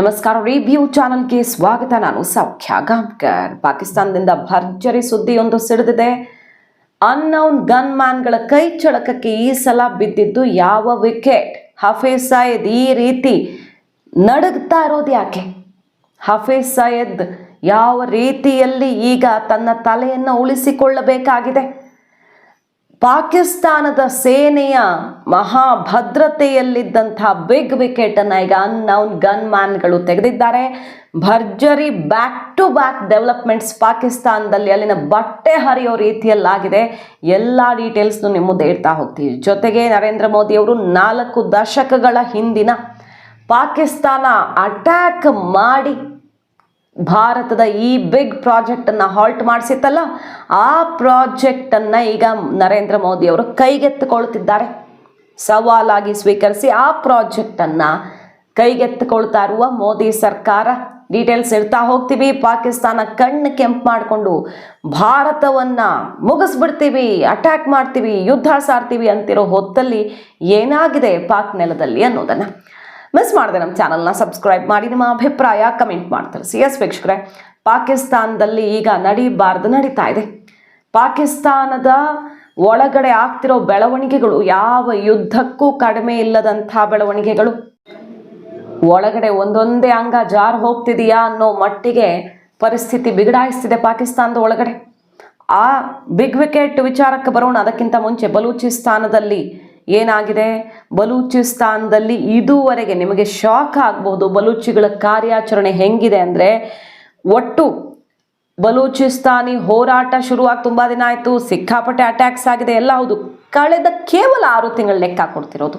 ನಮಸ್ಕಾರ ರಿವ್ಯೂ ಚಾನಲ್ಗೆ ಸ್ವಾಗತ. ನಾನು ಸೌಖ್ಯ ಗಾಂಬ್ಕರ್ ಪಾಕಿಸ್ತಾನದಿಂದ ಭರ್ಜರಿ ಸುದ್ದಿಯೊಂದು ಸಿಡಿದಿದೆ. ಅನ್ನೌನ್ ಗನ್ ಮ್ಯಾನ್ಗಳ ಕೈ ಚಳಕಕ್ಕೆ ಈ ಸಲ ಬಿದ್ದಿದ್ದು ಯಾವ ವಿಕೆಟ್? ಹಫೀಜ್ ಸಯದ್ ಈ ರೀತಿ ನಡುಗ್ತಾ ಇರೋದು ಯಾಕೆ? ಹಫೀಜ್ ಸಯದ್ ಯಾವ ರೀತಿಯಲ್ಲಿ ಈಗ ತನ್ನ ತಲೆಯನ್ನು ಉಳಿಸಿಕೊಳ್ಳಬೇಕಾಗಿದೆ? ಪಾಕಿಸ್ತಾನದ ಸೇನೆಯ ಮಹಾಭದ್ರತೆಯಲ್ಲಿದ್ದಂಥ ಬಿಗ್ ವಿಕೆಟನ್ನು ಈಗ ಅನ್ನೌನ್ ಗನ್ ಮ್ಯಾನ್ಗಳು ತೆಗೆದಿದ್ದಾರೆ. ಭರ್ಜರಿ ಬ್ಯಾಕ್ ಟು ಬ್ಯಾಕ್ ಡೆವಲಪ್ಮೆಂಟ್ಸ್ ಪಾಕಿಸ್ತಾನದಲ್ಲಿ ಅಲ್ಲಿನ ಬಟ್ಟೆ ಹರಿಯೋ ರೀತಿಯಲ್ಲಾಗಿದೆ. ಎಲ್ಲ ಡೀಟೇಲ್ಸ್ನು ನಿಮ್ಮ ಮುಂದೆ ಇಡ್ತಾ ಹೋಗ್ತೀವಿ. ಜೊತೆಗೆ ನರೇಂದ್ರ ಮೋದಿ ಅವರು ನಾಲ್ಕು ದಶಕಗಳ ಹಿಂದಿನ ಪಾಕಿಸ್ತಾನ ಅಟ್ಯಾಕ್ ಮಾಡಿ ಭಾರತದ ಈ ಬಿಗ್ ಪ್ರಾಜೆಕ್ಟನ್ನು ಹಾಲ್ಟ್ ಮಾಡಿಸಿತ್ತಲ್ಲ, ಆ ಪ್ರಾಜೆಕ್ಟನ್ನು ಈಗ ನರೇಂದ್ರ ಮೋದಿ ಅವರು ಕೈಗೆತ್ತಿಕೊಳ್ತಿದ್ದಾರೆ ಸವಾಲಾಗಿ ಸ್ವೀಕರಿಸಿ ಆ ಪ್ರಾಜೆಕ್ಟನ್ನು ಕೈಗೆತ್ತಿಕೊಳ್ತಾ ಇರುವ ಮೋದಿ ಸರ್ಕಾರ. ಡೀಟೇಲ್ಸ್ ಇರ್ತಾ ಹೋಗ್ತೀವಿ. ಪಾಕಿಸ್ತಾನ ಕಣ್ಣು ಕೆಂಪು ಮಾಡಿಕೊಂಡು ಭಾರತವನ್ನು ಮುಗಿಸ್ಬಿಡ್ತೀವಿ ಅಟ್ಯಾಕ್ ಮಾಡ್ತೀವಿ, ಯುದ್ಧ ಸಾರ್ತೀವಿ ಅಂತಿರೋ ಹೊತ್ತಲ್ಲಿ ಏನಾಗಿದೆ ಪಾಕ್ ನೆಲದಲ್ಲಿ ಅನ್ನೋದನ್ನು. ಮಿಸ್ ಮಾಡಿದೆ ನಮ್ಮ ಚಾನಲ್ನ ಸಬ್ಸ್ಕ್ರೈಬ್ ಮಾಡಿ, ನಿಮ್ಮ ಅಭಿಪ್ರಾಯ ಕಮೆಂಟ್ ಮಾಡ್ತಾರೆ ಸಿ ಎಸ್ ವೀಕ್ಷಕರೇ, ಪಾಕಿಸ್ತಾನದಲ್ಲಿ ಈಗ ನಡೀಬಾರ್ದು, ನಡೀತಾ ಇದೆ. ಪಾಕಿಸ್ತಾನದ ಒಳಗಡೆ ಆಗ್ತಿರೋ ಬೆಳವಣಿಗೆಗಳು, ಯಾವ ಯುದ್ಧಕ್ಕೂ ಕಡಿಮೆ ಇಲ್ಲದಂಥ ಬೆಳವಣಿಗೆಗಳು. ಒಳಗಡೆ ಒಂದೊಂದೇ ಅಂಗ ಜಾರ್ ಹೋಗ್ತಿದೆಯಾ ಅನ್ನೋ ಮಟ್ಟಿಗೆ ಪರಿಸ್ಥಿತಿ ಬಿಗಡಾಯಿಸ್ತಿದೆ ಪಾಕಿಸ್ತಾನದ ಒಳಗಡೆ. ಆ ಬಿಗ್ ವಿಕೆಟ್ ವಿಚಾರಕ್ಕೆ ಬರೋಣ, ಅದಕ್ಕಿಂತ ಮುಂಚೆ, ಬಲೂಚಿಸ್ತಾನದಲ್ಲಿ ಏನಾಗಿದೆ? ಬಲೂಚಿಸ್ತಾನದಲ್ಲಿ ಇದುವರೆಗೆ ನಿಮಗೆ ಶಾಕ್ ಆಗಬಹುದು ಬಲೂಚಿಗಳ ಕಾರ್ಯಾಚರಣೆ ಹೆಂಗಿದೆ ಅಂದರೆ ಒಟ್ಟು ಬಲೂಚಿಸ್ತಾನಿ ಹೋರಾಟ ಶುರುವಾಗಿ ತುಂಬ ದಿನ ಆಯಿತು. ಸಿಕ್ಕಾಪಟ್ಟೆ ಅಟ್ಯಾಕ್ಸ್ ಆಗಿದೆ. ಎಲ್ಲ ಹೌದು. ಕಳೆದ ಕೇವಲ ಆರು ತಿಂಗಳ ಲೆಕ್ಕ ಕೊಡ್ತಿರೋದು.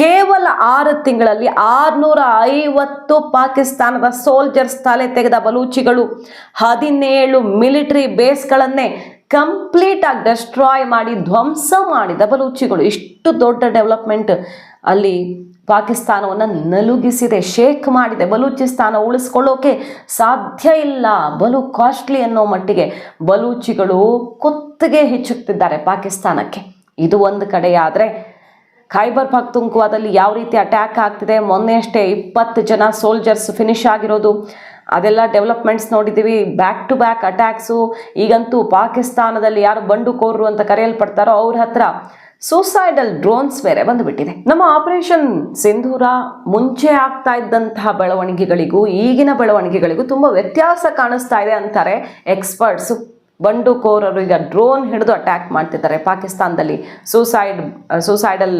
ಕೇವಲ ಆರು ತಿಂಗಳಲ್ಲಿ ಆರುನೂರ ಐವತ್ತು ಪಾಕಿಸ್ತಾನದ ಸೋಲ್ಜರ್ಸ್ ತಲೆ ತೆಗೆದ ಬಲೂಚಿಗಳು ಹದಿನೇಳು ಮಿಲಿಟರಿ ಬೇಸ್ಗಳನ್ನೇ ಕಂಪ್ಲೀಟ್ ಆಗಿ ಡೆಸ್ಟ್ರಾಯ್ ಮಾಡಿ ಧ್ವಂಸ ಮಾಡಿದ ಬಲೂಚಿಗಳು ಇಷ್ಟು ದೊಡ್ಡ ಡೆವಲಪ್ಮೆಂಟ್ ಅಲ್ಲಿ ಪಾಕಿಸ್ತಾನವನ್ನು ನಲುಗಿಸಿದೆ ಶೇಕ್ ಮಾಡಿದೆ ಬಲೂಚಿಸ್ತಾನ ಉಳಿಸ್ಕೊಳ್ಳೋಕೆ ಸಾಧ್ಯ ಇಲ್ಲ. ಬಲು ಕಾಸ್ಟ್ಲಿ ಅನ್ನೋ ಮಟ್ಟಿಗೆ ಬಲೂಚಿಗಳು ಕುತ್ತಿಗೆ ಹೆಚ್ಚುತ್ತಿದ್ದಾರೆ ಪಾಕಿಸ್ತಾನಕ್ಕೆ. ಇದು ಒಂದು ಕಡೆಯಾದರೆ ಖೈಬರ್ ಪಖ್ತುಂಕ್ವಾದಲ್ಲಿ ಯಾವ ರೀತಿ ಅಟ್ಯಾಕ್ ಆಗ್ತಿದೆ? ಮೊನ್ನೆಯಷ್ಟೇ ಇಪ್ಪತ್ತು ಜನ ಸೋಲ್ಜರ್ಸ್ ಫಿನಿಶ್ ಆಗಿರೋದು. ಅದೆಲ್ಲ ಡೆವಲಪ್ಮೆಂಟ್ಸ್ ನೋಡಿದ್ದೀವಿ. ಬ್ಯಾಕ್ ಟು ಬ್ಯಾಕ್ ಅಟ್ಯಾಕ್ಸು ಈಗಂತೂ ಪಾಕಿಸ್ತಾನದಲ್ಲಿ ಯಾರು ಬಂಡುಕೋರರು ಅಂತ ಕರೆಯಲ್ಪಡ್ತಾರೋ ಅವ್ರ ಹತ್ರ ಸೂಸೈಡಲ್ ಡ್ರೋನ್ಸ್ ಬೇರೆ ಬಂದುಬಿಟ್ಟಿದೆ. ನಮ್ಮ ಆಪರೇಷನ್ ಸಿಂಧೂರ ಮುಂಚೆ ಆಗ್ತಾ ಇದ್ದಂತಹ ಬೆಳವಣಿಗೆಗಳಿಗೂ, ಈಗಿನ ಬೆಳವಣಿಗೆಗಳಿಗೂ ತುಂಬ ವ್ಯತ್ಯಾಸ ಕಾಣಿಸ್ತಾ ಇದೆ ಅಂತಾರೆ ಎಕ್ಸ್ಪರ್ಟ್ಸು ಬಂಡುಕೋರರು ಈಗ ಡ್ರೋನ್ ಹಿಡಿದು ಅಟ್ಯಾಕ್ ಮಾಡ್ತಿದ್ದಾರೆ. ಪಾಕಿಸ್ತಾನದಲ್ಲಿ ಸೂಸೈಡ್ ಸೂಸೈಡಲ್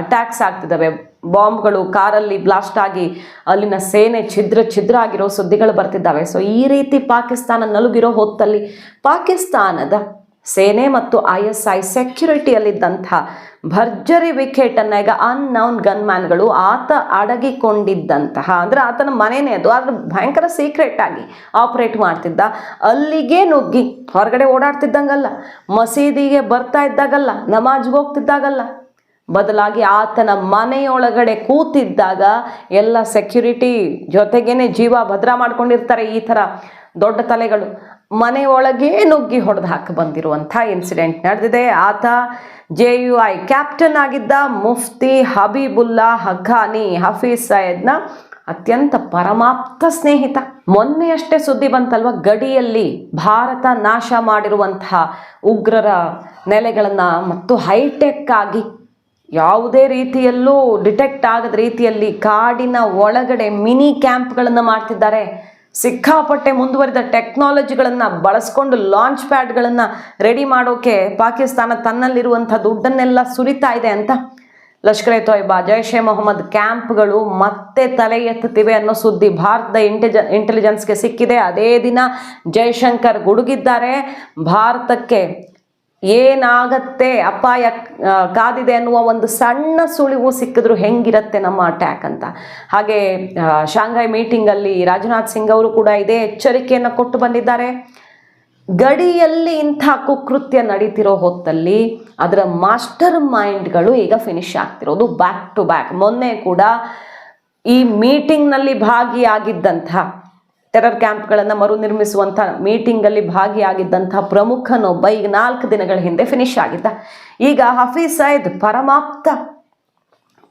ಅಟ್ಯಾಕ್ಸ್ ಆಗ್ತಿದ್ದಾವೆ. ಬಾಂಬ್ಗಳು ಕಾರಲ್ಲಿ ಬ್ಲಾಸ್ಟ್ ಆಗಿ ಅಲ್ಲಿನ ಸೇನೆ ಛಿದ್ರ ಛಿದ್ರ ಆಗಿರೋ ಸುದ್ದಿಗಳು ಬರ್ತಿದ್ದಾವೆ. ಸೊ ಈ ರೀತಿ ಪಾಕಿಸ್ತಾನ ನಲುಗಿರೋ ಹೊತ್ತಲ್ಲಿ ಪಾಕಿಸ್ತಾನದ ಸೇನೆ ಮತ್ತು ಐ ಎಸ್ ಐ ಸೆಕ್ಯುರಿಟಿಯಲ್ಲಿದ್ದಂಥ ಭರ್ಜರಿ ವಿಕೆಟನ್ನು ಈಗ ಅನ್ನೌನ್ ಗನ್ಮ್ಯಾನ್ಗಳು ಆತ ಅಡಗಿಕೊಂಡಿದ್ದಂತಹ, ಅಂದರೆ ಆತನ ಮನೆಯೇ ಅದು, ಆದ್ರೆ ಭಯಂಕರ ಸೀಕ್ರೆಟ್ ಆಗಿ ಆಪರೇಟ್ ಮಾಡ್ತಿದ್ದ. ಅಲ್ಲಿಗೆ ನುಗ್ಗಿ ಹೊರಗಡೆ ಓಡಾಡ್ತಿದ್ದಂಗಲ್ಲ, ಮಸೀದಿಗೆ ಬರ್ತಾ ಇದ್ದಾಗಲ್ಲ, ನಮಾಜ್ಗೆ ಹೋಗ್ತಿದ್ದಾಗಲ್ಲ ಬದಲಾಗಿ ಆತನ ಮನೆಯೊಳಗಡೆ ಕೂತಿದ್ದಾಗ ಎಲ್ಲ ಸೆಕ್ಯುರಿಟಿ ಜೊತೆಗೇನೆ ಜೀವ ಭದ್ರ ಮಾಡ್ಕೊಂಡಿರ್ತಾರೆ ಈ ಥರ ದೊಡ್ಡ ತಲೆಗಳು. ಮನೆಯೊಳಗೆ ನುಗ್ಗಿ ಹೊಡೆದು ಹಾಕಿ ಬಂದಿರುವಂಥ ಇನ್ಸಿಡೆಂಟ್ ನಡೆದಿದೆ. ಆತ ಜೆ ಯು ಐ ಕ್ಯಾಪ್ಟನ್ ಆಗಿದ್ದ ಮುಫ್ತಿ ಹಬೀಬುಲ್ಲಾ ಹಗ್ಗಾನಿ ಹಫೀಜ್ ಸಯದ್ನ ಅತ್ಯಂತ ಪರಮಾಪ್ತ ಸ್ನೇಹಿತ. ಮೊನ್ನೆಯಷ್ಟೇ ಸುದ್ದಿ ಬಂತಲ್ವ? ಗಡಿಯಲ್ಲಿ ಭಾರತ ನಾಶ ಮಾಡಿರುವಂತಹ ಉಗ್ರರ ನೆಲೆಗಳನ್ನು ಮತ್ತು ಹೈಟೆಕ್ ಆಗಿ ಯಾವುದೇ ರೀತಿಯಲ್ಲೂ ಡಿಟೆಕ್ಟ್ ಆಗದ ರೀತಿಯಲ್ಲಿ ಕಾಡಿನ ಒಳಗಡೆ ಮಿನಿ ಕ್ಯಾಂಪ್ಗಳನ್ನು ಮಾಡ್ತಿದ್ದಾರೆ. ಸಿಕ್ಕಾಪಟ್ಟೆ ಮುಂದುವರಿದ ಟೆಕ್ನಾಲಜಿಗಳನ್ನು ಬಳಸ್ಕೊಂಡು ಲಾಂಚ್ ಪ್ಯಾಡ್ಗಳನ್ನು ರೆಡಿ ಮಾಡೋಕೆ ಪಾಕಿಸ್ತಾನ ತನ್ನಲ್ಲಿರುವಂಥ ದುಡ್ಡನ್ನೆಲ್ಲ ಸುರಿತಾ ಇದೆ ಅಂತ. ಲಷ್ಕರ್ ಎ ತೊಯ್ಬಾ, ಜೈಷ್ ಎ ಮೊಹಮ್ಮದ್ ಕ್ಯಾಂಪ್ಗಳು ಮತ್ತೆ ತಲೆ ಎತ್ತುತ್ತಿವೆ ಅನ್ನೋ ಸುದ್ದಿ ಭಾರತದ ಇಂಟೆಜ, ಇಂಟೆಲಿಜೆನ್ಸ್ಗೆ ಸಿಕ್ಕಿದೆ. ಅದೇ ದಿನ ಜೈಶಂಕರ್ ಗುಡುಗಿದ್ದಾರೆ. ಭಾರತಕ್ಕೆ ಏನಾಗತ್ತೆ? ಅಪಾಯ ಕಾದಿದೆ ಅನ್ನುವ ಒಂದು ಸಣ್ಣ ಸುಳಿವು ಸಿಕ್ಕಿದ್ರು ಹೆಂಗಿರತ್ತೆ ನಮ್ಮ ಅಟ್ಯಾಕ್ ಅಂತ. ಹಾಗೆ ಶಾಂಘೈ ಮೀಟಿಂಗಲ್ಲಿ ರಾಜನಾಥ್ ಸಿಂಗ್ ಅವರು ಕೂಡ ಇದೇ ಎಚ್ಚರಿಕೆಯನ್ನು ಕೊಟ್ಟು ಬಂದಿದ್ದಾರೆ. ಗಡಿಯಲ್ಲಿ ಇಂಥ ಕುಕೃತ್ಯ ನಡೀತಿರೋ ಹೊತ್ತಲ್ಲಿ ಅದರ ಮಾಸ್ಟರ್ ಮೈಂಡ್ಗಳು ಈಗ ಫಿನಿಶ್ ಆಗ್ತಿರೋದು ಬ್ಯಾಕ್ ಟು ಬ್ಯಾಕ್ ಮೊನ್ನೆ ಕೂಡ ಈ ಮೀಟಿಂಗ್ನಲ್ಲಿ ಭಾಗಿಯಾಗಿದ್ದಂಥ ಟೆರರ್ ಕ್ಯಾಂಪ್ಗಳನ್ನು ಮರು ನಿರ್ಮಿಸುವಂಥ ಮೀಟಿಂಗಲ್ಲಿ ಭಾಗಿಯಾಗಿದ್ದಂಥ ಪ್ರಮುಖನೊಬ್ಬ ಈಗ ನಾಲ್ಕು ದಿನಗಳ ಹಿಂದೆ ಫಿನಿಶ್ ಆಗಿದ್ದ. ಈಗ ಹಫೀಸ್ ಸೈದ್ ಪರಮಾಪ್ತ,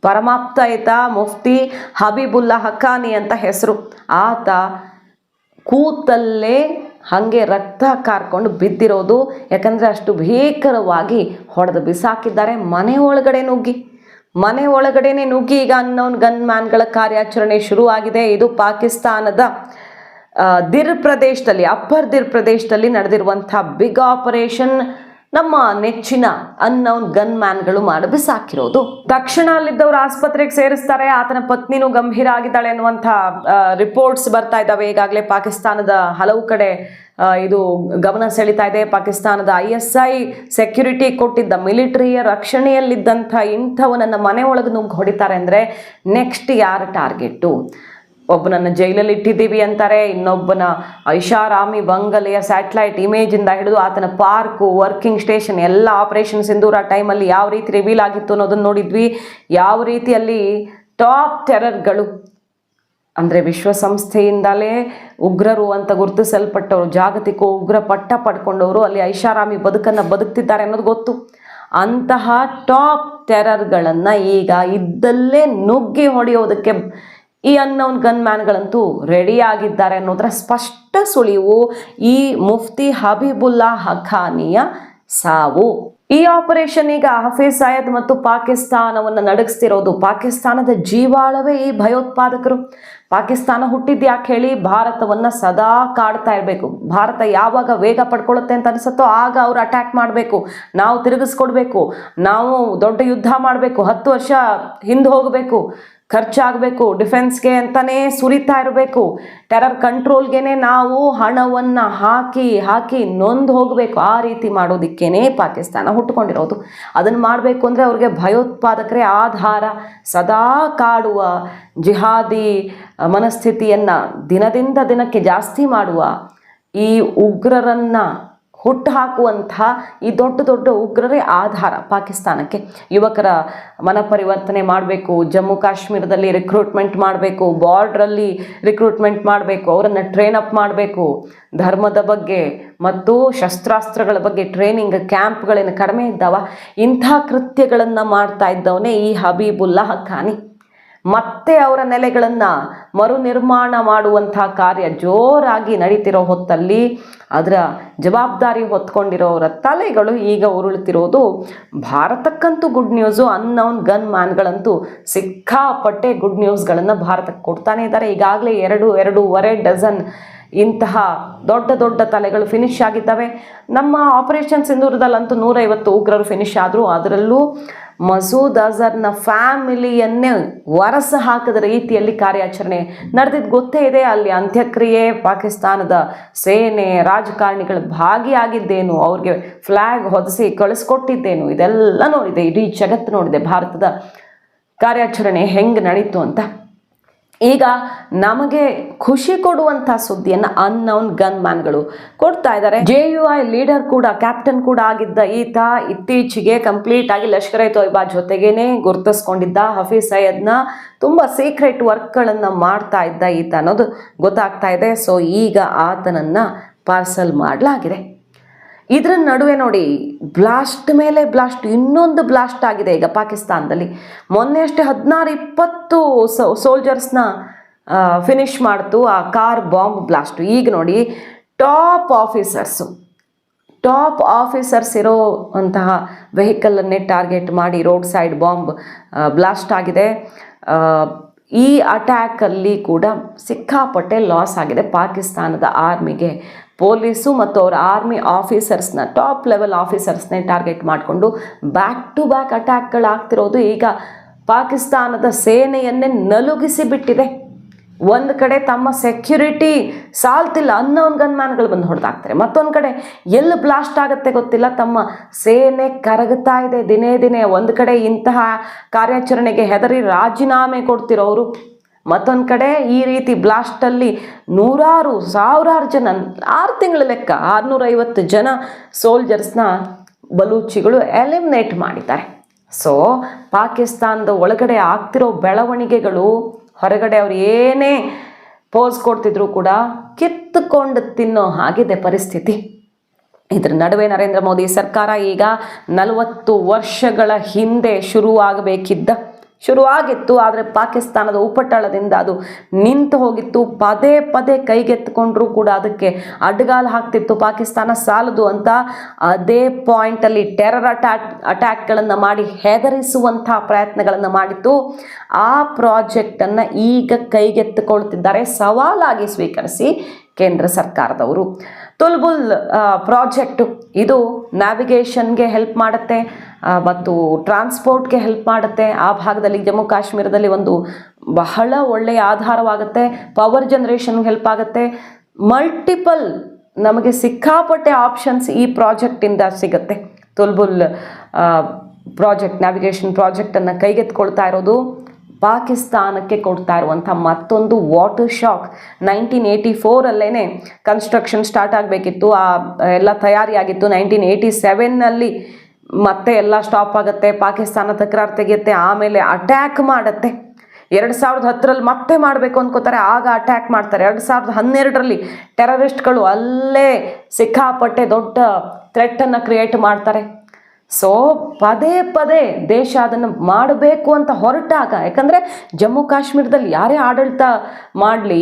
ಪರಮಾಪ್ತಾಯಿತ ಮುಫ್ತಿ ಹಬೀಬುಲ್ಲಾ ಹಕ್ಕಾನಿ ಅಂತ ಹೆಸರು. ಆತ ಕೂತಲ್ಲೇ ಹಾಗೆ ರಕ್ತ ಕಾರ್ಕೊಂಡು ಬಿದ್ದಿರೋದು. ಯಾಕಂದರೆ ಅಷ್ಟು ಭೀಕರವಾಗಿ ಹೊಡೆದು ಬಿಸಾಕಿದ್ದಾರೆ. ಮನೆ ಒಳಗಡೆ ನುಗ್ಗಿ. ಮನೆ ಒಳಗಡೆನೆ ನುಗ್ಗಿ. ಈಗ ಅನ್ನೋನ್ ಗನ್ ಮ್ಯಾನ್ಗಳ ಕಾರ್ಯಾಚರಣೆ ಶುರುವಾಗಿದೆ. ಇದು ಪಾಕಿಸ್ತಾನದ ದಿರ್ ಪ್ರದೇಶದಲ್ಲಿ, ಅಪ್ಪರ್ ದಿರ್ ಪ್ರದೇಶದಲ್ಲಿ ನಡೆದಿರುವಂಥ ಬಿಗ್ ಆಪರೇಷನ್ ನಮ್ಮ ನೆಚ್ಚಿನ ಅನ್ನೌನ್ ಗನ್ ಮ್ಯಾನ್ಗಳು ಮಾಡಿ ಬಿಸಾಕಿರೋದು. ತಕ್ಷಣ ಅಲ್ಲಿದ್ದವರು ಆಸ್ಪತ್ರೆಗೆ ಸೇರಿಸ್ತಾರೆ, ಆತನ ಪತ್ನಿನೂ ಗಂಭೀರ ಆಗಿದ್ದಾಳೆ ಅನ್ನುವಂಥ ರಿಪೋರ್ಟ್ಸ್ ಬರ್ತಾ ಇದ್ದಾವೆ. ಈಗಾಗಲೇ ಪಾಕಿಸ್ತಾನದ ಹಲವು ಕಡೆ ಇದು ಗಮನ ಸೆಳೀತಾ ಇದೆ. ಪಾಕಿಸ್ತಾನದ ಐ ಎಸ್ ಐ ಸೆಕ್ಯುರಿಟಿ ಕೊಟ್ಟಿದ್ದ ಮಿಲಿಟರಿಯ ರಕ್ಷಣೆಯಲ್ಲಿದ್ದಂಥ ಇಂಥವನನ್ನ ಮನೆ ಒಳಗೆ ನುಗ್ಗಿ ಹೊಡಿತಾರೆ ಅಂದರೆ ನೆಕ್ಸ್ಟ್ ಯಾರ ಟಾರ್ಗೆಟು ಒಬ್ಬನನ್ನ ಜೈಲಲ್ಲಿ ಇಟ್ಟಿದ್ದೀವಿ ಅಂತಾರೆ, ಇನ್ನೊಬ್ಬನ ಐಷಾರಾಮಿ ಬಂಗಲೆಯ ಸ್ಯಾಟಲೈಟ್ ಇಮೇಜಿಂದ ಹಿಡಿದು ಆತನ ಪಾರ್ಕು, ವರ್ಕಿಂಗ್ ಸ್ಟೇಷನ್, ಎಲ್ಲ ಆಪರೇಷನ್ ಸಿಂಧೂರ ಟೈಮಲ್ಲಿ ಯಾವ ರೀತಿ ರಿವೀಲ್ ಆಗಿತ್ತು ಅನ್ನೋದನ್ನ ನೋಡಿದ್ವಿ. ಯಾವ ರೀತಿಯಲ್ಲಿ ಟಾಪ್ ಟೆರರ್ಗಳು ಅಂದರೆ ವಿಶ್ವಸಂಸ್ಥೆಯಿಂದಲೇ ಉಗ್ರರು ಅಂತ ಗುರುತಿಸಲ್ಪಟ್ಟವರು, ಜಾಗತಿಕ ಉಗ್ರ ಪಟ್ಟ ಪಡ್ಕೊಂಡವರು, ಅಲ್ಲಿ ಐಷಾರಾಮಿ ಬದುಕನ್ನು ಬದುಕ್ತಿದ್ದಾರೆ ಅನ್ನೋದು ಗೊತ್ತು. ಅಂತಹ ಟಾಪ್ ಟೆರರ್ಗಳನ್ನು ಈಗ ಇದ್ದಲ್ಲೇ ನುಗ್ಗಿ ಹೊಡೆಯೋದಕ್ಕೆ ಈ ಅನ್ನೌನ್ ಗನ್ ಮ್ಯಾನ್ಗಳಂತೂ ರೆಡಿ ಆಗಿದ್ದಾರೆ ಅನ್ನೋದರ ಸ್ಪಷ್ಟ ಸುಳಿವು ಈ ಮುಫ್ತಿ ಹಬೀಬುಲ್ಲಾ ಹಖಾನಿಯ ಸಾವು. ಈ ಆಪರೇಷನ್ ಈಗ ಹಫೀಜ್ ಸಯದ್ ಮತ್ತು ಪಾಕಿಸ್ತಾನವನ್ನು ನಡಗಿಸ್ತಿರೋದು. ಪಾಕಿಸ್ತಾನದ ಜೀವಾಳವೇ ಈ ಭಯೋತ್ಪಾದಕರು. ಪಾಕಿಸ್ತಾನ ಹುಟ್ಟಿದ್ದು ಯಾಕೆ ಹೇಳಿ? ಭಾರತವನ್ನು ಸದಾ ಕಾಡ್ತಾ ಇರಬೇಕು. ಭಾರತ ಯಾವಾಗ ವೇಗ ಪಡ್ಕೊಳ್ಳುತ್ತೆ ಅಂತ ಅನಿಸುತ್ತೋ ಆಗ ಅವರು ಅಟ್ಯಾಕ್ ಮಾಡಬೇಕು. ನಾವು ತಿರುಗಿಸ್ಕೊಡ್ಬೇಕು. ನಾವು ದೊಡ್ಡ ಯುದ್ಧ ಮಾಡಬೇಕು. ಹತ್ತು ವರ್ಷ ಹಿಂದೆ ಹೋಗಬೇಕು. ಖರ್ಚಾಗಬೇಕು, ಡಿಫೆನ್ಸ್ಗೆ ಅಂತಲೇ ಸುರಿತಾ ಇರಬೇಕು. ಟೆರರ್ ಕಂಟ್ರೋಲ್ಗೆ ನಾವು ಹಣವನ್ನು ಹಾಕಿ ಹಾಕಿ ನೊಂದು ಹೋಗಬೇಕು. ಆ ರೀತಿ ಮಾಡೋದಕ್ಕೇನೆ ಪಾಕಿಸ್ತಾನ ಹುಟ್ಟುಕೊಂಡಿರೋದು. ಅದನ್ನು ಮಾಡಬೇಕು ಅಂದರೆ ಅವ್ರಿಗೆ ಭಯೋತ್ಪಾದಕರೇ ಆಧಾರ. ಸದಾ ಕಾಡುವ ಜಿಹಾದಿ ಮನಸ್ಥಿತಿಯನ್ನು ದಿನದಿಂದ ದಿನಕ್ಕೆ ಜಾಸ್ತಿ ಮಾಡುವ ಈ ಉಗ್ರರನ್ನು ಹುಟ್ಟು ಹಾಕುವಂತಹ ಈ ದೊಡ್ಡ ದೊಡ್ಡ ಉಗ್ರರೇ ಆಧಾರ ಪಾಕಿಸ್ತಾನಕ್ಕೆ. ಯುವಕರ ಮನಪರಿವರ್ತನೆ ಮಾಡಬೇಕು, ಜಮ್ಮು ಕಾಶ್ಮೀರದಲ್ಲಿ ರಿಕ್ರೂಟ್ಮೆಂಟ್ ಮಾಡಬೇಕು ಬಾರ್ಡ್ರಲ್ಲಿ ರಿಕ್ರೂಟ್ಮೆಂಟ್ ಮಾಡಬೇಕು, ಅವರನ್ನು ಟ್ರೈನ್ ಅಪ್ ಮಾಡಬೇಕು. ಧರ್ಮದ ಬಗ್ಗೆ ಮತ್ತು ಶಸ್ತ್ರಾಸ್ತ್ರಗಳ ಬಗ್ಗೆ ಟ್ರೈನಿಂಗ್ ಕ್ಯಾಂಪ್ಗಳೇನು ಕಡಿಮೆ ಇದ್ದಾವ? ಇಂಥ ಕೃತ್ಯಗಳನ್ನು ಮಾಡ್ತಾ ಇದ್ದವನೇ ಈ ಹಬೀಬುಲ್ಲಾ ಹಕ್ಕಾನಿ ಮತ್ತೆ ಅವರ ನೆಲೆಗಳನ್ನು ಮರು ನಿರ್ಮಾಣ ಮಾಡುವಂಥ ಕಾರ್ಯ ಜೋರಾಗಿ ನಡೀತಿರೋ ಹೊತ್ತಲ್ಲಿ ಅದರ ಜವಾಬ್ದಾರಿ ಹೊತ್ಕೊಂಡಿರೋರ ತಲೆಗಳು ಈಗ ಉರುಳುತ್ತಿರೋದು ಭಾರತಕ್ಕಂತೂ ಗುಡ್ ನ್ಯೂಸು ಅನ್ನೌನ್ ಗನ್ ಮ್ಯಾನ್ಗಳಂತೂ ಸಿಕ್ಕಾಪಟ್ಟೆ ಗುಡ್ ನ್ಯೂಸ್ಗಳನ್ನು ಭಾರತಕ್ಕೆ ಕೊಡ್ತಾನೆ ಇದ್ದಾರೆ. ಈಗಾಗಲೇ ಎರಡು, ಎರಡೂವರೆ ಡಜನ್ ಇಂತಹ ದೊಡ್ಡ ದೊಡ್ಡ ತಲೆಗಳು ಫಿನಿಶ್ ಆಗಿದ್ದಾವೆ. ನಮ್ಮ ಆಪರೇಷನ್ ಸಿಂಧೂರದಲ್ಲಂತೂ ನೂರೈವತ್ತು ಉಗ್ರರು ಫಿನಿಶ್ ಆದರೂ. ಅದರಲ್ಲೂ ಮಸೂದ್ ಅಜರ್ನ ಫ್ಯಾಮಿಲಿಯನ್ನೇ ವರಸ ಹಾಕದ ರೀತಿಯಲ್ಲಿ ಕಾರ್ಯಾಚರಣೆ ನಡೆದಿದ್ದು, ಗೊತ್ತೇ ಇದೆ ಅಲ್ಲಿ ಅಂತ್ಯಕ್ರಿಯೆ ಪಾಕಿಸ್ತಾನದ ಸೇನೆ ರಾಜಕಾರಣಿಗಳು ಭಾಗಿಯಾಗಿದ್ದೇನು, ಅವ್ರಿಗೆ ಫ್ಲ್ಯಾಗ್ ಹೊದಿಸಿ ಕಳಿಸ್ಕೊಟ್ಟಿದ್ದೇನು, ಇದೆಲ್ಲ ನೋಡಿದೆ, ಇಡೀ ಜಗತ್ತು ನೋಡಿದೆ, ಭಾರತದ ಕಾರ್ಯಾಚರಣೆ ಹೆಂಗೆ ನಡೀತು ಅಂತ. ಈಗ ನಮಗೆ ಖುಷಿ ಕೊಡುವಂಥ ಸುದ್ದಿಯನ್ನು ಅನ್ನೌನ್ ಗನ್ ಮ್ಯಾನ್ಗಳು ಕೊಡ್ತಾ ಇದ್ದಾರೆ. ಜೆ ಯು ಐ ಲೀಡರ್ ಕೂಡ ಕ್ಯಾಪ್ಟನ್ ಕೂಡ ಆಗಿದ್ದ ಈತ ಇತ್ತೀಚೆಗೆ ಕಂಪ್ಲೀಟ್ ಆಗಿ ಲಷ್ಕರ್ ತೊಯ್ಬಾ ಜೊತೆಗೇನೆ ಗುರುತಿಸ್ಕೊಂಡಿದ್ದ ಹಫೀಸ್ ಸೈಯದ್ನ ತುಂಬ ಸೀಕ್ರೆಟ್ ವರ್ಕ್ಗಳನ್ನು ಮಾಡ್ತಾ ಇದ್ದ ಈತ ಅನ್ನೋದು ಗೊತ್ತಾಗ್ತಾ ಇದೆ. ಸೊ ಈಗ ಆತನನ್ನು ಪಾರ್ಸಲ್ ಮಾಡಲಾಗಿದೆ. ಇದರ ನಡುವೆ ನೋಡಿ ಬ್ಲಾಸ್ಟ್ ಮೇಲೆ ಬ್ಲಾಸ್ಟ್ ಇನ್ನೊಂದು ಬ್ಲಾಸ್ಟ್ ಆಗಿದೆ ಈಗ ಪಾಕಿಸ್ತಾನದಲ್ಲಿ. ಮೊನ್ನೆ ಅಷ್ಟೇ ಹದಿನಾರು ಇಪ್ಪತ್ತು ಸೋಲ್ಜರ್ಸ್ನ ಫಿನಿಶ್ ಮಾಡ್ತು, ಆ ಕಾರ್ ಬಾಂಬ್ ಬ್ಲಾಸ್ಟು ಈಗ ನೋಡಿ ಟಾಪ್ ಆಫೀಸರ್ಸು ಟಾಪ್ ಆಫೀಸರ್ಸ್ ಇರೋ ಅಂತಹ ವೆಹಿಕಲನ್ನೇ ಟಾರ್ಗೆಟ್ ಮಾಡಿ ರೋಡ್ ಸೈಡ್ ಬಾಂಬ್ ಬ್ಲಾಸ್ಟ್ ಆಗಿದೆ. ಈ ಅಟ್ಯಾಕಲ್ಲಿ ಕೂಡ ಸಿಕ್ಕಾಪಟ್ಟೆ ಲಾಸ್ ಆಗಿದೆ ಪಾಕಿಸ್ತಾನದ ಆರ್ಮಿಗೆ ಪೊಲೀಸು ಮತ್ತು ಅವರ ಆರ್ಮಿ ಆಫೀಸರ್ಸ್ನ ಟಾಪ್ ಲೆವೆಲ್ ಆಫೀಸರ್ಸ್ನೇ ಟಾರ್ಗೆಟ್ ಮಾಡಿಕೊಂಡು ಬ್ಯಾಕ್ ಟು ಬ್ಯಾಕ್ ಅಟ್ಯಾಕ್ಗಳಾಗ್ತಿರೋದು ಈಗ ಪಾಕಿಸ್ತಾನದ ಸೇನೆಯನ್ನೇ ನಲುಗಿಸಿ ಬಿಟ್ಟಿದೆ. ಒಂದು ಕಡೆ ತಮ್ಮ ಸೆಕ್ಯುರಿಟಿ ಸಾಲ್ತಿಲ್ಲ ಅನ್ನೋ ಒಂದು ಗನ್ಮ್ಯಾನ್ಗಳು ಬಂದು ಹೊಡೆದಾಗ್ತಾರೆ ಮತ್ತೊಂದು ಕಡೆ ಎಲ್ಲಿ ಬ್ಲಾಸ್ಟ್ ಆಗುತ್ತೆ ಗೊತ್ತಿಲ್ಲ, ತಮ್ಮ ಸೇನೆ ಕರಗುತ್ತಾ ಇದೆ ದಿನೇ ದಿನೇ. ಒಂದು ಕಡೆ ಇಂತಹ ಕಾರ್ಯಾಚರಣೆಗೆ ಹೆದರಿ ರಾಜೀನಾಮೆ ಕೊಡ್ತಿರೋರು. ಮತ್ತೊಂದು ಕಡೆ ಈ ರೀತಿ ಬ್ಲಾಸ್ಟಲ್ಲಿ ನೂರಾರು, ಸಾವಿರಾರು ಜನ, ಆರು ತಿಂಗಳ ಲೆಕ್ಕ ಆರುನೂರೈವತ್ತು ಜನ ಸೋಲ್ಜರ್ಸ್ನ ಬಲೂಚಿಗಳು ಎಲಿಮಿನೇಟ್ ಮಾಡಿದ್ದಾರೆ. ಸೊ ಪಾಕಿಸ್ತಾನದ ಒಳಗಡೆ ಆಗ್ತಿರೋ ಬೆಳವಣಿಗೆಗಳು, ಹೊರಗಡೆ ಅವ್ರು ಏನೇ ಪೋಸ್ ಕೊಡ್ತಿದ್ರು ಕೂಡ ಕಿತ್ತುಕೊಂಡು ತಿನ್ನೋ ಹಾಗಿದೆ ಪರಿಸ್ಥಿತಿ. ಇದರ ನಡುವೆ ನರೇಂದ್ರ ಮೋದಿ ಸರ್ಕಾರ ಈಗ ನಲವತ್ತು ವರ್ಷಗಳ ಹಿಂದೆ ಶುರುವಾಗಬೇಕಿದ್ದ ಶುರುವಾಗಿತ್ತು, ಆದರೆ ಪಾಕಿಸ್ತಾನದ ಉಪಟಳದಿಂದ ಅದು ನಿಂತು ಹೋಗಿತ್ತು. ಪದೇ ಪದೇ ಕೈಗೆತ್ತಿಕೊಂಡ್ರೂ ಕೂಡ ಅದಕ್ಕೆ ಅಡ್ಗಾಲು ಹಾಕ್ತಿತ್ತು ಪಾಕಿಸ್ತಾನ ಸಾಲದು ಅಂತ. ಅದೇ ಪಾಯಿಂಟಲ್ಲಿ ಟೆರರ್ ಅಟ್ಯಾಕ್ ಅಟ್ಯಾಕ್ಗಳನ್ನು ಮಾಡಿ ಹೆದರಿಸುವಂಥ ಪ್ರಯತ್ನಗಳನ್ನು ಮಾಡಿತ್ತು. ಆ ಪ್ರಾಜೆಕ್ಟನ್ನು ಈಗ ಕೈಗೆತ್ತಿಕೊಳ್ತಿದ್ದಾರೆ. ಸವಾಲಾಗಿ ಸ್ವೀಕರಿಸಿ ಕೇಂದ್ರ ಸರ್ಕಾರದವರು. ತುಲ್ಬುಲ್ ಪ್ರಾಜೆಕ್ಟು ಇದು ನ್ಯಾವಿಗೇಷನ್ಗೆ ಹೆಲ್ಪ್ ಮಾಡುತ್ತೆ. ಮತ್ತು ಟ್ರಾನ್ಸ್ಪೋರ್ಟ್ಗೆ ಹೆಲ್ಪ್ ಮಾಡುತ್ತೆ. ಆ ಭಾಗದಲ್ಲಿ ಜಮ್ಮು ಕಾಶ್ಮೀರದಲ್ಲಿ ಒಂದು ಬಹಳ ಒಳ್ಳೆಯ ಆಧಾರವಾಗುತ್ತೆ. ಪವರ್ ಜನ್ರೇಷನ್ಗೆ ಹೆಲ್ಪ್ ಆಗುತ್ತೆ. ಮಲ್ಟಿಪಲ್ ನಮಗೆ ಸಿಕ್ಕಾಪಟ್ಟೆ ಆಪ್ಷನ್ಸ್ ಈ ಪ್ರಾಜೆಕ್ಟಿಂದ ಸಿಗುತ್ತೆ. ತುಲ್ಬುಲ್ ಪ್ರಾಜೆಕ್ಟ್ ನ್ಯಾವಿಗೇಷನ್ ಪ್ರಾಜೆಕ್ಟನ್ನು ಕೈಗೆತ್ಕೊಳ್ತಾ ಇರೋದು ಪಾಕಿಸ್ತಾನಕ್ಕೆ ಕೊಡ್ತಾ ಇರುವಂಥ ಮತ್ತೊಂದು ವಾಟರ್ ಶಾಕ್ ನೈನ್ಟೀನ್ ಏಯ್ಟಿ ಫೋರಲ್ಲೇ ಕನ್ಸ್ಟ್ರಕ್ಷನ್ ಸ್ಟಾರ್ಟ್ ಆಗಬೇಕಿತ್ತು. ಆ, ಎಲ್ಲ ತಯಾರಿಯಾಗಿತ್ತು. ನೈನ್ಟೀನ್ ಏಯ್ಟಿ ಸೆವೆನ್ನಲ್ಲಿ ಮತ್ತೆ ಎಲ್ಲ ಸ್ಟಾಪ್ ಆಗುತ್ತೆ, ಪಾಕಿಸ್ತಾನ ತಕರಾರು ತೆಗೆಯುತ್ತೆ, ಆಮೇಲೆ ಅಟ್ಯಾಕ್ ಮಾಡುತ್ತೆ. ಎರಡು ಸಾವಿರದ ಹತ್ತರಲ್ಲಿ ಮತ್ತೆ ಮಾಡಬೇಕು ಅಂದ್ಕೋತಾರೆ ಆಗ ಅಟ್ಯಾಕ್ ಮಾಡ್ತಾರೆ. ಎರಡು ಸಾವಿರದ ಹನ್ನೆರಡರಲ್ಲಿ ಟೆರರಿಸ್ಟ್ಗಳು ಅಲ್ಲೇ ಸಿಕ್ಕಾಪಟ್ಟೆ ದೊಡ್ಡ ಥ್ರೆಟ್ಟನ್ನು ಕ್ರಿಯೇಟ್ ಮಾಡ್ತಾರೆ. ಸೊ ಪದೇ ಪದೇ ದೇಶ ಅದನ್ನು ಮಾಡಬೇಕು ಅಂತ ಹೊರಟಾಗ, ಯಾಕಂದರೆ ಜಮ್ಮು ಕಾಶ್ಮೀರದಲ್ಲಿ ಯಾರೇ ಆಡಳಿತ ಮಾಡಲಿ,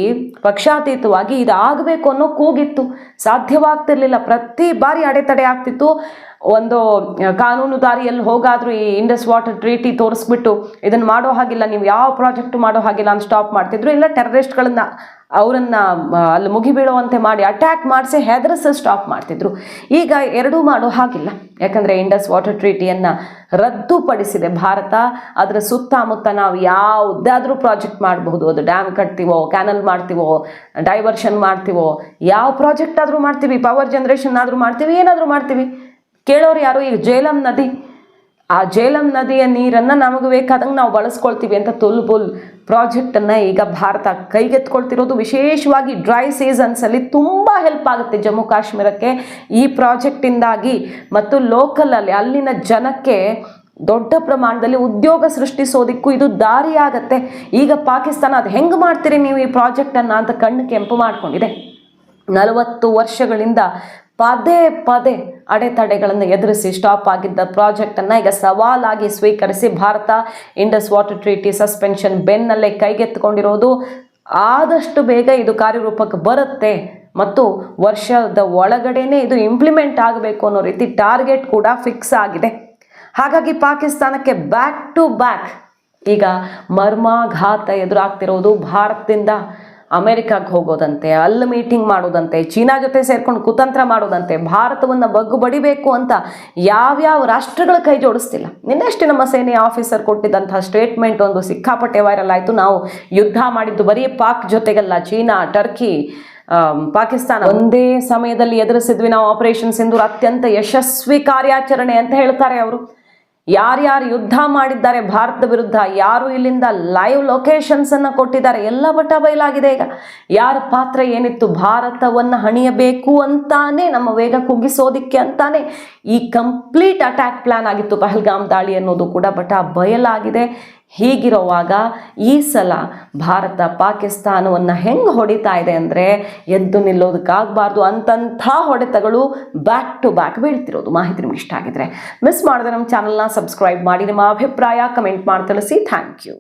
ಪಕ್ಷಾತೀತವಾಗಿ ಇದು ಆಗಬೇಕು ಅನ್ನೋ ಕೂಗಿತ್ತು. ಸಾಧ್ಯವಾಗ್ತಿರ್ಲಿಲ್ಲ. ಪ್ರತಿ ಬಾರಿ ಅಡೆತಡೆ ಆಗ್ತಿತ್ತು. ಒಂದು ಕಾನೂನು ದಾರಿಯಲ್ಲಿ ಹೋಗಾದರೂ ಈ ಇಂಡಸ್ ವಾಟರ್ ಟ್ರೀಟಿ ತೋರಿಸ್ಬಿಟ್ಟು ಇದನ್ನು ಮಾಡೋ ಹಾಗಿಲ್ಲ, ನೀವು ಯಾವ ಪ್ರಾಜೆಕ್ಟ್ ಮಾಡೋ ಹಾಗಿಲ್ಲ ಅಂತ ಸ್ಟಾಪ್ ಮಾಡ್ತಿದ್ರು. ಇಲ್ಲ ಟೆರರಿಸ್ಟ್ಗಳನ್ನ ಅವರನ್ನು ಅಲ್ಲಿ ಮುಗಿಬೀಳುವಂತೆ ಮಾಡಿ ಅಟ್ಯಾಕ್ ಮಾಡಿಸಿ ಹೆದರಿಸಿ ಸ್ಟಾಪ್ ಮಾಡ್ತಿದ್ರು. ಈಗ ಎರಡೂ ಮಾಡೋ ಹಾಗಿಲ್ಲ. ಯಾಕಂದರೆ ಇಂಡಸ್ ವಾಟರ್ ಟ್ರೀಟಿಯನ್ನು ರದ್ದುಪಡಿಸಿದೆ ಭಾರತ. ಅದರ ಸುತ್ತಮುತ್ತ ನಾವು ಯಾವುದಾದ್ರೂ ಪ್ರಾಜೆಕ್ಟ್ ಮಾಡಬಹುದು. ಅದು ಡ್ಯಾಮ್ ಕಟ್ತೀವೋ ಕ್ಯಾನಲ್ ಮಾಡ್ತೀವೋ ಡೈವರ್ಷನ್ ಮಾಡ್ತೀವೋ, ಯಾವ ಪ್ರಾಜೆಕ್ಟ್ ಆದರೂ ಮಾಡ್ತೀವಿ ಪವರ್ ಜನ್ರೇಷನ್ ಆದರೂ ಮಾಡ್ತೀವಿ, ಏನಾದರೂ ಮಾಡ್ತೀವಿ. ಕೇಳೋರು ಯಾರು? ಈಗ ಜೇಲಂ ನದಿ. ಆ ಜೇಲಂ ನದಿಯ ನೀರನ್ನು ನಮಗೆ ಬೇಕಾದಂಗೆ ನಾವು ಬಳಸ್ಕೊಳ್ತೀವಿ ಅಂತ ತುಲ್ಬುಲ್ ಪ್ರಾಜೆಕ್ಟನ್ನು ಈಗ ಭಾರತ ಕೈಗೆತ್ಕೊಳ್ತಿರೋದು. ವಿಶೇಷವಾಗಿ ಡ್ರೈ ಸೀಸನ್ಸಲ್ಲಿ ತುಂಬ ಹೆಲ್ಪ್ ಆಗುತ್ತೆ ಜಮ್ಮು ಕಾಶ್ಮೀರಕ್ಕೆ. ಈ ಪ್ರಾಜೆಕ್ಟಿಂದಾಗಿ ಮತ್ತು ಲೋಕಲಲ್ಲಿ ಅಲ್ಲಿನ ಜನಕ್ಕೆ ದೊಡ್ಡ ಪ್ರಮಾಣದಲ್ಲಿ ಉದ್ಯೋಗ ಸೃಷ್ಟಿಸೋದಕ್ಕೂ ಇದು ದಾರಿ ದಾರಿಯಾಗತ್ತೆ. ಈಗ ಪಾಕಿಸ್ತಾನ ಅದು ಹೆಂಗೆ ಮಾಡ್ತೀರಿ ನೀವು ಈ ಪ್ರಾಜೆಕ್ಟನ್ನು ಅಂತ ಕಣ್ಣು ಕೆಂಪು ಮಾಡ್ಕೊಂಡಿದೆ. ನಲವತ್ತು ವರ್ಷಗಳಿಂದ ಪದೇ ಪದೇ ಅಡೆತಡೆಗಳನ್ನು ಎದುರಿಸಿ ಸ್ಟಾಪ್ ಆಗಿದ್ದ ಪ್ರಾಜೆಕ್ಟನ್ನು ಈಗ ಸವಾಲಾಗಿ ಸ್ವೀಕರಿಸಿ Bharat Indus water treaty suspension ಬೆನ್ನಲ್ಲೇ ಕೈಗೆತ್ತಿಕೊಂಡಿರೋದು. ಆದಷ್ಟು ಬೇಗ ಇದು ಕಾರ್ಯರೂಪಕ್ಕೆ ಬರುತ್ತೆ ಮತ್ತು ವರ್ಷದ ಒಳಗಡೆನೇ ಇದು ಇಂಪ್ಲಿಮೆಂಟ್ ಆಗಬೇಕು ಅನ್ನೋ ರೀತಿ ಟಾರ್ಗೆಟ್ ಕೂಡ ಫಿಕ್ಸ್ ಆಗಿದೆ. ಹಾಗಾಗಿ ಪಾಕಿಸ್ತಾನಕ್ಕೆ ಬ್ಯಾಕ್ ಟು ಬ್ಯಾಕ್ ಈಗ ಮರ್ಮಾಘಾತ ಎದುರಾಗ್ತಿರೋದು ಭಾರತದಿಂದ. ಅಮೆರಿಕಾಗೆ ಹೋಗೋದಂತೆ, ಅಲ್ಲಿ ಮೀಟಿಂಗ್ ಮಾಡೋದಂತೆ, ಚೀನಾ ಜೊತೆ ಸೇರ್ಕೊಂಡು ಕುತಂತ್ರ ಮಾಡೋದಂತೆ, ಭಾರತವನ್ನು ಬಗ್ಗು ಬಡಿಬೇಕು ಅಂತ ಯಾವ್ಯಾವ ರಾಷ್ಟ್ರಗಳ ಕೈ ಜೋಡಿಸ್ತಿಲ್ಲ. ನಿನ್ನೆಷ್ಟೇ ನಮ್ಮ ಸೇನೆಯ ಆಫೀಸರ್ ಕೊಟ್ಟಿದ್ದಂತಹ ಸ್ಟೇಟ್ಮೆಂಟ್ ಒಂದು ಸಿಕ್ಕಾಪಟ್ಟೆ ವೈರಲ್ ಆಯಿತು. ನಾವು ಯುದ್ಧ ಮಾಡಿದ್ದು ಬರೀ ಪಾಕ್ ಜೊತೆಗಲ್ಲ, ಚೀನಾ ಟರ್ಕಿ ಪಾಕಿಸ್ತಾನ ಒಂದೇ ಸಮಯದಲ್ಲಿ ಎದುರಿಸಿದ್ವಿ ನಾವು ಆಪರೇಷನ್ ಸಿಂಧೂರ್ ಅತ್ಯಂತ ಯಶಸ್ವಿ ಕಾರ್ಯಾಚರಣೆ ಅಂತ ಹೇಳ್ತಾರೆ ಅವರು. ಯಾರ್ಯಾರು ಯುದ್ಧ ಮಾಡಿದ್ದಾರೆ ಭಾರತದ ವಿರುದ್ಧ, ಯಾರು ಇಲ್ಲಿಂದ ಲೈವ್ ಲೊಕೇಶನ್ಸನ್ನು ಕೊಟ್ಟಿದ್ದಾರೆ, ಎಲ್ಲ ಬಟ ಬಯಲಾಗಿದೆ ಈಗ. ಯಾರ ಪಾತ್ರ ಏನಿತ್ತು? ಭಾರತವನ್ನು ಹಣಿಯಬೇಕು ಅಂತಾನೆ, ನಮ್ಮ ವೇಗ ಕುಗ್ಗಿಸೋದಿಕ್ಕೆ ಅಂತಾನೆ ಈ ಕಂಪ್ಲೀಟ್ ಅಟ್ಯಾಕ್ ಪ್ಲಾನ್ ಆಗಿತ್ತು. ಪಹಲ್ಗಾಮ್ ದಾಳಿ ಅನ್ನೋದು ಕೂಡ ಬಟ ಬಯಲಾಗಿದೆ. ಹೀಗಿರುವಾಗ ಈ ಸಲ ಭಾರತ ಪಾಕಿಸ್ತಾನವನ್ನು ಹೆಂಗೆ ಹೊಡಿತಾ ಇದೆ ಅಂದರೆ ಎದ್ದು ನಿಲ್ಲೋದಕ್ಕಾಗಬಾರ್ದು ಅಂತಂಥ ಹೊಡೆತಗಳು ಬ್ಯಾಕ್ ಟು ಬ್ಯಾಕ್ ಬೀಳ್ತಿರೋದು. ಮಾಹಿತಿ ನಿಮ್ಗೆ ಇಷ್ಟ ಆಗಿದ್ರೆ ಮಿಸ್ ಮಾಡಿದ್ರೆ ನಮ್ಮ ಚಾನಲ್ನ ಸಬ್ಸ್ಕ್ರೈಬ್ ಮಾಡಿ. ನಿಮ್ಮ ಅಭಿಪ್ರಾಯ ಕಮೆಂಟ್ ಮಾಡಿ ತಿಳಿಸಿ. Thank you